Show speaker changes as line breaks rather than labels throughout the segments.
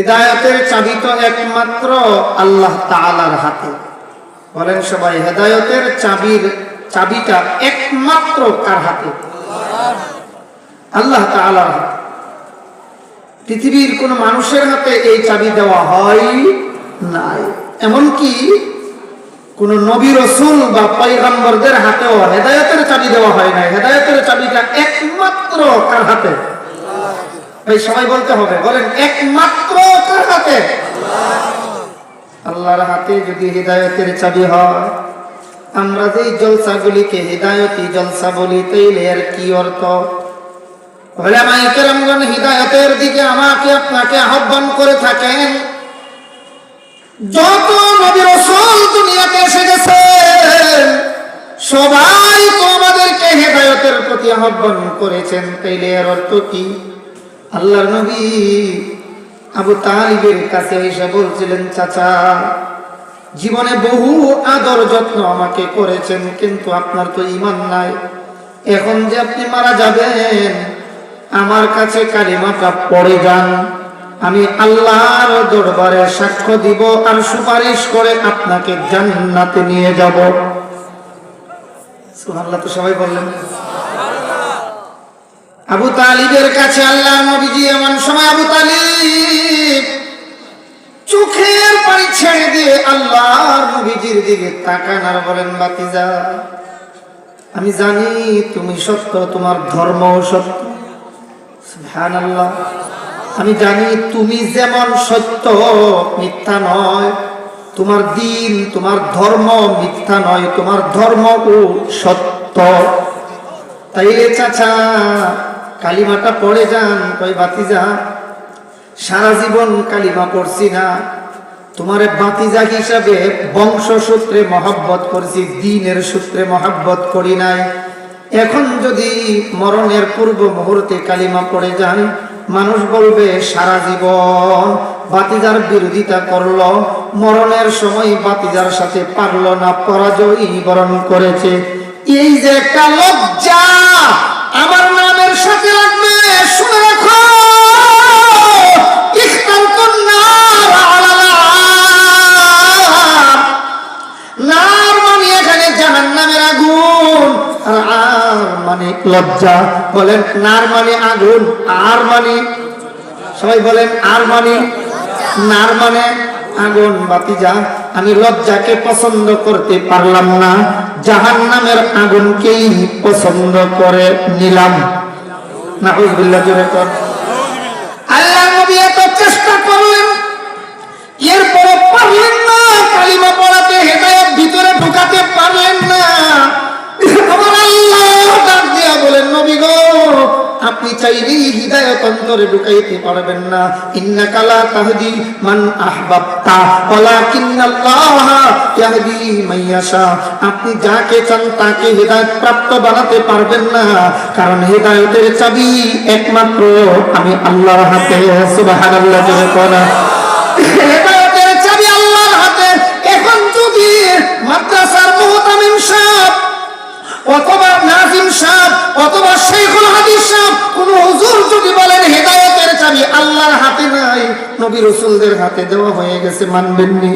হৃদায়তের চাবি তো একমাত্র আল্লাহ তাআলার হাতে। বলেন সবাই, হেদায়তের চাবির চাবিটা একমাত্র কার হাতে? আল্লাহ তাআলার হাতে। পৃথিবীর কোন মানুষের হাতে এই চাবি দেওয়া হয় নাই। এমনকি কোন নবী রসুল বা পয়গম্বরদের হাতেও হেদায়তের চাবি দেওয়া হয় নাই। হেদায়তের চাবিটা একমাত্র কার হাতে? ভাই সবাই বলতে হবে, বলেন, একমাত্র কার হাতে? আল্লাহর হাতে যদি হৃদায়তের চাবি হয়, আমরা যে জলসা জলসাগুলিকে হৃদায়তি জলসা বলি, তাইলে আর কি অর্থ? ওলামায়ে কেরামগণ হৃদায়তের দিকে আমাকে, আপনাকে আহ্বান করে থাকেন, যত নবী রাসূল দুনিয়াতে এসে গেছেন সবাই তো আমাদেরকে হেদায়তের প্রতি আহ্বান করেছেন, তাইলে এর অর্থ কি? আল্লাহর নবী আবু তালিবের কাছে এসে বলছিলেন, চাচা, জীবনে বহু আদর যত্ন আমাকে করেছেন, কিন্তু আপনার তো ইমান নাই। এখন যে আপনি মারা যাবেন, আমার কাছে কালিমাটা পড়ে যান। আমি আল্লাহর দরবারে সাক্ষ্য দিব আর সুপারিশ করে আপনাকে জান্নাতে নিয়ে যাব। সুবহানাল্লাহ তো সবাই বললেন। আবু তালিবের কাছে আল্লাহ নবীজি এমন সময় আবু তালিব চোখের পানি ছেড়ে দিয়ে আল্লাহর নবীজির দিকে তাকান আর বলেন, বাতিজা, আমি জানি তুমি সত্য, তোমার ধর্ম সত্য। সুবহানাল্লাহ। আমি জানি তুমি যেমন সত্য, মিথ্যা নয়। তোমার দিন, তোমার ধর্ম মিথ্যা নয়, তোমার ধর্ম ও সত্য। তাইলে চাচা কালিমাটা পড়ে যান কই বাতিজা সারা জীবন কালিমা পড়ছি না। তোমার বাতিজা হিসাবে বংশ সূত্রে মহাব্বত করছি, দিনের সূত্রে মহাব্বত করি নাই। এখন যদি মরণের পূর্ব মুহূর্তে কালিমা পড়ে যান, মানুষ বলবে, সারা জীবন বাতিজার বিরোধিতা করল, মরণের সময় বাতিজার সাথে পারল না, পরাজয় বরণ করেছে। এই যে একটা লজ্জা! লজ্জা, বলেন, নার মানে আগুন, আর মানে সবাই বলেন, আর মানে নার মানে আগুন বাতিজা আমি লজ্জাকে পছন্দ করতে পারলাম না। জাহান নামের আগুনকেই পছন্দ করে নিলাম। না জোরে কর। আল্লাহ নবী এত চেষ্টা করলেন। এরপরে পারলেন না, কালিমা পড়াতে, হেদায়ত ভিতরে ঢুকাতে পারলেন না। হৃদায়ত অন্তরে ঢুকাইতে পারবেন না। ইন্না কালা তাহদি মান আহবাবতা ইয়াহদি মাইয়াশা আপনি যাকে চান তাকে হৃদায়ত প্রাপ্ত বানাতে পারবেন না। কারণ হৃদায়তের চাবি একমাত্র আমি আল্লাহর হাতে, সুবহানাল্লাহ করা এখন মাদ্রাসার অথবা নাজিম সাহেব অথবা যদি বলেন, হেদায়তের চাবি আল্লাহর হাতে নাই। নবী রসুলদের হাতে দেওয়া হয়ে গেছে মানবেন নি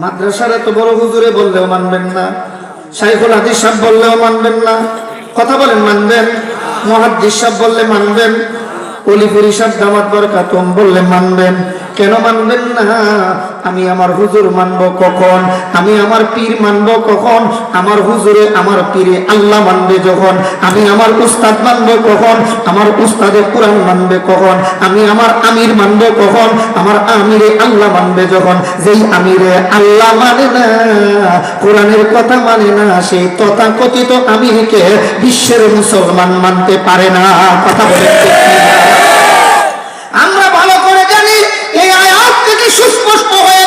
মাদ্রাসার এত বড় হুজুরে বললেও মানবেন না। শাইখুল হাদিস সাহেব বললেও মানবেন না। কথা বলেন, মানবেন? মহাদ্দিস সাহেব বললে মানবেন? অলিপুরি সাহেব, দামাত বরকাতম বললে মানবেন? কেন মানবেন না? আমি আমার হুজুর মানব কখন? আমি আমার পীর মানব কখন? আমার হুজুরে আমার পীরে আল্লাহ মানবে যখন? আমি আমার উস্তাদ মানব কখন? আমার উস্তাদে কোরআন মানবে কখন? আমি আমার আমির মানব কখন? আমার আমিরে আল্লাহ মানবে যখন? যেই আমিরে আল্লাহ মানে না, কোরআনের কথা মানে না, সেই তথাকথিত আমিরকে বিশ্বের মুসলমান মানতে পারে না। কথা বলে ঠিক কিনা? আমরা ভালো করে জানি এই আয়াত থেকে সুস্পষ্ট হয়ে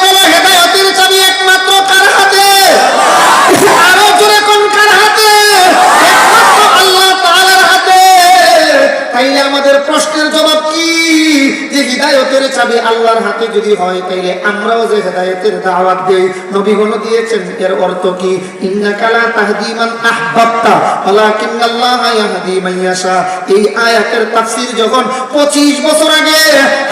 যদি হয়, তাইলে আমরাও যে হেদায়তের দাওয়াত দেই নবীগণ দিয়েছেন, এর অর্থ কি? ইন্নাকা লা তাহদি মান আহবাবতা, ওয়ালাকিন্নাল্লাহা ইয়াহদি মান ইয়াশা। এই আয়াতের তাফসীর যখন 25 বছর আগে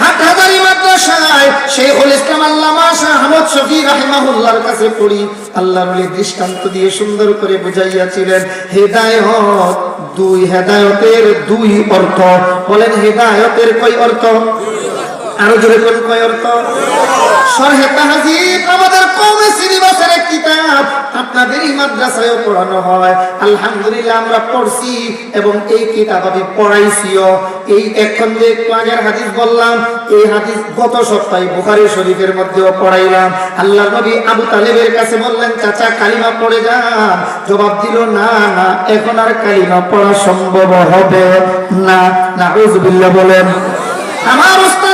হাটহাজারী মাদ্রাসায় শেখুল ইসলাম আল্লামা শাহ আহমদ শফি রাহিমাহুল্লাহর কাছে পড়ি আল্লাহর ওলি দৃষ্টান্ত দিয়ে সুন্দর করে বুঝাইয়াছিলেন, হেদায়ত দুই হেদায়তের দুই অর্থ। বলেন হেদায়তের কয় অর্থ? আরও জোরে কয় অর্থ। সরহে তাহাজিব আমাদের সিলেবাসের কিতাব। পড়ানো হয়। আলহামদুলিল্লাহ আমরা পড়ছি এবং এই কিতাব আমি পড়াইছিও। এই এখন যে হাদিস বললাম, এই হাদিস গত সপ্তাহে বুখারী শরীফের মধ্যেও পড়াইলাম। আল্লাহর নবী আবু তালেবের কাছে বললেন, চাচা, কালিমা পড়ে যান। জবাব দিল, না না, এখন আর কালিমা পড়া সম্ভব হবে না। নাউজুবিল্লাহ বলেন, আমার উস্তাদ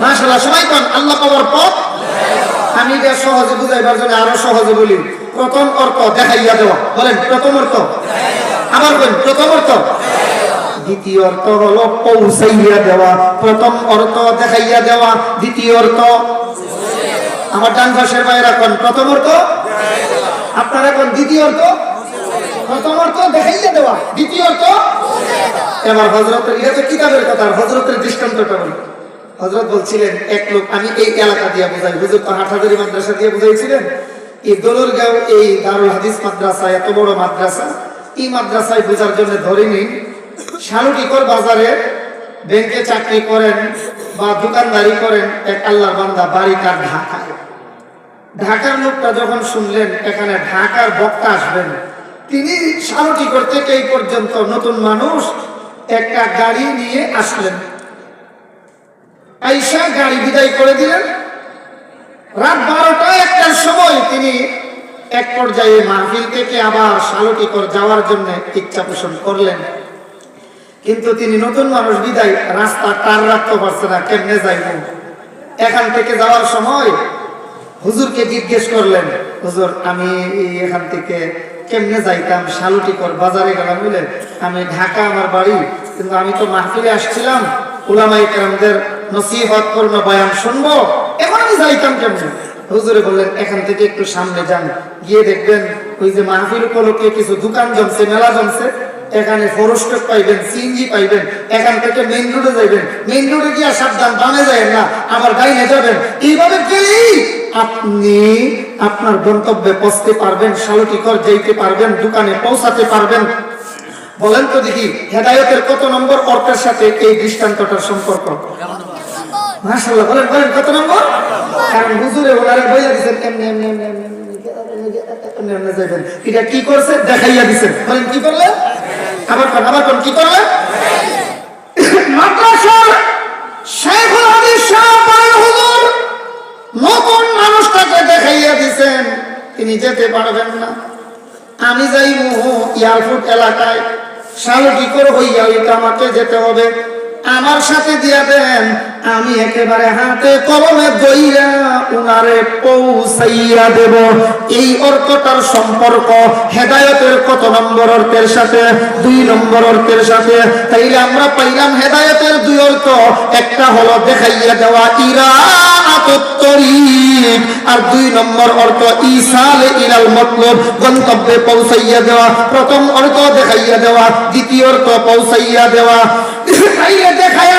মাশাআল্লাহ, সবাই আল্লাহ পাওয়ার পথ? আমি সহজে বুঝাইবার জন্য আরও সহজে বলি। প্রথম অর্থ, দেখাইয়া দেওয়া। বলেন, প্রথম অর্থ? আবার বলেন, প্রথম অর্থ? দ্বিতীয় অর্থ হলো পৌঁছাইয়া দেওয়া। প্রথম অর্থ, দেখাইয়া দেওয়া। দ্বিতীয় অর্থ? আমার ডান পাশের বাইরে কোন, প্রথম অর্থ? আপনারা কোন, দ্বিতীয় অর্থ? প্রথম অর্থ, দেখাইয়া দেওয়া। দ্বিতীয় অর্থ? এবার হজরতের এটা তো কিতাবের কথা হজরতের দৃষ্টান্তটা বলি। হজরত বলছিলেন, এক লোক, আমি এই এলাকা দিয়ে বোঝাই। হুজুর তো হাটহাজারি মাদ্রাসা দিয়ে বুঝাইছিলেন, এই দোলরগাঁও, এই দারুল হাদিস মাদ্রাসা, এত বড় মাদ্রাসা, এই মাদ্রাসায় বোঝার জন্য ধরে নিন শালুটিকর বাজারে ব্যাংকে চাকরি করেন বা দোকানদারি করেন, এক আল্লাহর বান্দা বাড়ি তার ঢাকায়। ঢাকার লোকটা যখন শুনলেন, এখানে ঢাকার বক্তা আসবেন, তিনি শালটিকর থেকে এই পর্যন্ত নতুন মানুষ একটা গাড়ি নিয়ে আসলেন। আইসা গাড়ি বিদায় করে দিলেন। রাত বারোটা একটার সময় তিনি এক পর্যায়ে মাহফিল থেকে আবার শালটিকর যাওয়ার জন্য ইচ্ছা পোষণ করলেন। কিন্তু তিনি নতুন মানুষ বিদায় রাস্তা টার রাখতে পারছে না, কেমনে যাইব? এখান থেকে যাওয়ার সময় হুজুরকে জিজ্ঞেস করলেন, হুজুর, আমি এখান থেকে কেমনে যাইতাম? শালুটিকর বাজারে গেলাম বুঝলেন? আমি ঢাকা আমার বাড়ি, কিন্তু আমি তো মাহফিলে আসছিলাম। নসিহত পূর্ণ বয়ান শুনব? এখন আমি যাইতাম কেমনে? হুজুরে বললেন, এখান থেকে একটু সামনে যান, গিয়ে দেখবেন ওই যে উপলক্ষে কিছু দোকান জমছে, মেলা জমছে। এখানে পাইবেন পাইবেন, এখান থেকে মেইন রোডে যাইবেন। মেইন রোডে গিয়ে সাবধান, বামে না, আমার গাইনে যাবেন। এইভাবে গেলেই আপনি আপনার গন্তব্যে পৌঁছতে পারবেন শালটিকর যেতে পারবেন, দোকানে পৌঁছাতে পারবেন। বলেন তো দেখি, হেদায়তের কত নম্বর অর্থের সাথে এই দৃষ্টান্তটার সম্পর্ক? বলেন বলেন, কত নম্বর? কারণ হুজুরে ওনারে দিছেন, এমনি এমনি এমনি এটা কি দেখাইয়া বলেন, কি আবার আবার কোন, কি নতুন মানুষটাকে দেখাইয়া দিছেন। তিনি যেতে পারবেন না। আমি যাই এয়ারপোর্ট এলাকায়। শালটি করে হইয়া ওইটা আমাকে যেতে হবে? আমার সাথে দিয়া দেন, আমি একেবারে হাতে কলমে দইয়া উনারে পৌঁছাইয়া দেব। এই অর্থটার সম্পর্ক হেদায়তের কত নম্বর অর্থের সাথে? দুই নম্বর অর্থের সাথে। তাইলে আমরা পাইলাম হেদায়তের দুই অর্থ। একটা হলো দেখাইয়া দেওয়া ইরা তরিক আর দুই নম্বর অর্থ ইসাল ইলাল মতলব। গন্তব্যে পৌঁছাইয়া দেওয়া। প্রথম অর্থ দেখাইয়া দেওয়া। দ্বিতীয় অর্থ পৌঁছাইয়া দেওয়া। দেখাইয়া দেখাইয়া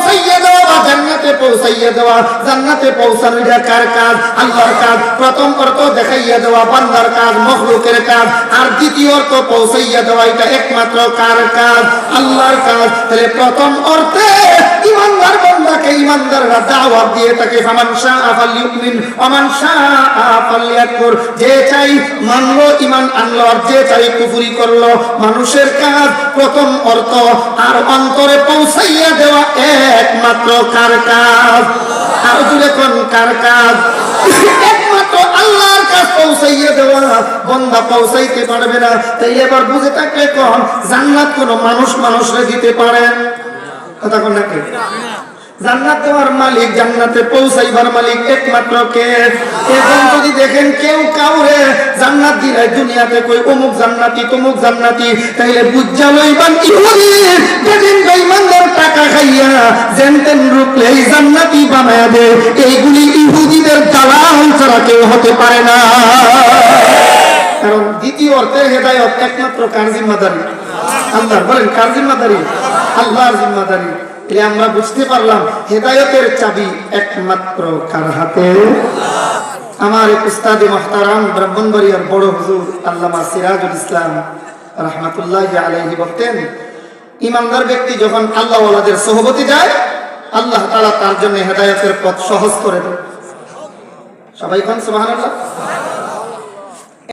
পৌঁছাইয়া দেওয়া, জান্নাতে পৌঁছাইয়া এটা কার কাজ? আল্লাহর কাজ। প্রথম অর্থ দেখাইয়া দেওয়া, বান্দার কাজ, মখলুকের কাজ। আর দ্বিতীয় অর্থ পৌঁছাইয়া দেওয়া, এটা একমাত্র কার কাজ? আল্লাহর কাজ। তাহলে প্রথম অর্থে মানুষের কাজ প্রথম অর্থ আর অন্তরে পৌঁছাইয়া দেওয়া একমাত্র কার কাজ? আর কার কাজ? একমাত্র আল্লাহর পৌঁছাইয়া দেওয়া। বন্দা পৌঁছাইতে পারবে না। তাই এবার বুঝে থাকলে কোন, জান্নাত কোন মানুষ মানুষরে দিতে পারে? কথা কোন নাকি জান্নাত দেওয়ার মালিক, জান্নাতে পৌঁছাইবার মালিক একমাত্র কে? এবং যদি দেখেন কেউ কাউরে জান্নাত দিলে দুনিয়াতে কই, অমুক জান্নাতি, তমুক জান্নাতি, তাইলে বুঝা লইবান ইহুদি যেদিন বেঈমানদের টাকা খাইয়া জেনতেন এই জান্নাতি বানায়া দে। এইগুলি ইহুদিদের দালাল ছাড়া কেউ হতে পারে না। কারণ দ্বিতীয় অর্থে হেদায়ত একমাত্র কার জিম্মাদারি? আল্লাহ বলেন, কার জিম্মাদারি? আল্লাহর জিম্মাদারি। এটা আমরা বুঝতে পারলাম, হেদায়তের চাবি একমাত্র কার হাতে? আমার এক উস্তাদে মহতারাম, ব্রাহ্মণবাড়িয়ার বড় হুজুর আল্লামা সিরাজুল ইসলাম রহমাতুল্লাহ আলাইহি বলতেন, ইমানদার ব্যক্তি যখন আল্লাহ ওয়ালাদের সহবতি যায়, আল্লাহ তাআলা তার জন্য হেদায়তের পথ সহজ করে দেন। সবাই কোন সুবহানাল্লাহ?